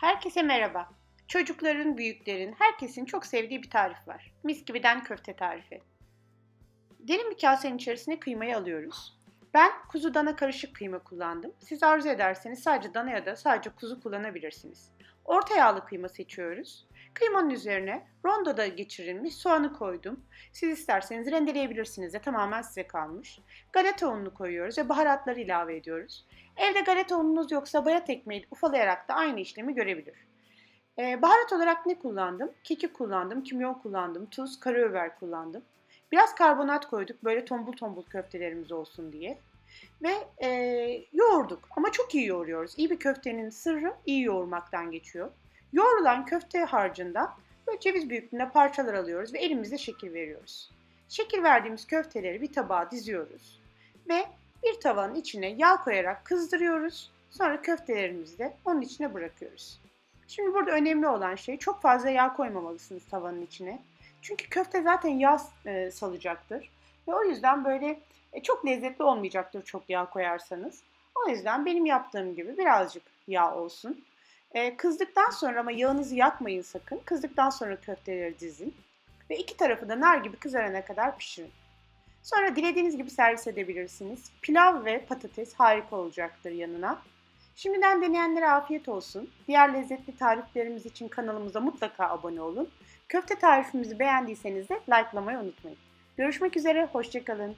Herkese merhaba. Çocukların, büyüklerin, herkesin çok sevdiği bir tarif var. Mis gibiden köfte tarifi. Derin bir kasenin içerisine kıymayı alıyoruz. Ben kuzu dana karışık kıyma kullandım. Siz arzu ederseniz sadece dana ya da sadece kuzu kullanabilirsiniz. Orta yağlı kıyma seçiyoruz. Kıymanın üzerine rondoda geçirilmiş soğanı koydum. Siz isterseniz rendeleyebilirsiniz de tamamen size kalmış. Galeta ununu koyuyoruz ve baharatları ilave ediyoruz. Evde galeta ununuz yoksa bayat ekmeği ufalayarak da aynı işlemi görebilir. Ee, baharat olarak ne kullandım? Kekik kullandım, kimyon kullandım, tuz, karabiber kullandım. Biraz karbonat koyduk böyle tombul tombul köftelerimiz olsun diye. Ve e, yoğurduk ama çok iyi yoğuruyoruz. İyi bir köftenin sırrı iyi yoğurmaktan geçiyor. Yoğrulan köfte harcından böyle ceviz büyüklüğünde parçalar alıyoruz ve elimizle şekil veriyoruz. Şekil verdiğimiz köfteleri bir tabağa diziyoruz ve bir tavanın içine yağ koyarak kızdırıyoruz. Sonra köftelerimizi de onun içine bırakıyoruz. Şimdi burada önemli olan şey çok fazla yağ koymamalısınız tavanın içine. Çünkü köfte zaten yağ e, salacaktır. Ve o yüzden böyle e, çok lezzetli olmayacaktır çok yağ koyarsanız. O yüzden benim yaptığım gibi birazcık yağ olsun. E, kızdıktan sonra ama yağınızı yakmayın sakın. Kızdıktan sonra köfteleri dizin. Ve iki tarafı da nar gibi kızarana kadar pişirin. Sonra dilediğiniz gibi servis edebilirsiniz. Pilav ve patates harika olacaktır yanına. Şimdiden deneyenlere afiyet olsun. Diğer lezzetli tariflerimiz için kanalımıza mutlaka abone olun. Köfte tarifimizi beğendiyseniz de likelamayı unutmayın. Görüşmek üzere, hoşçakalın.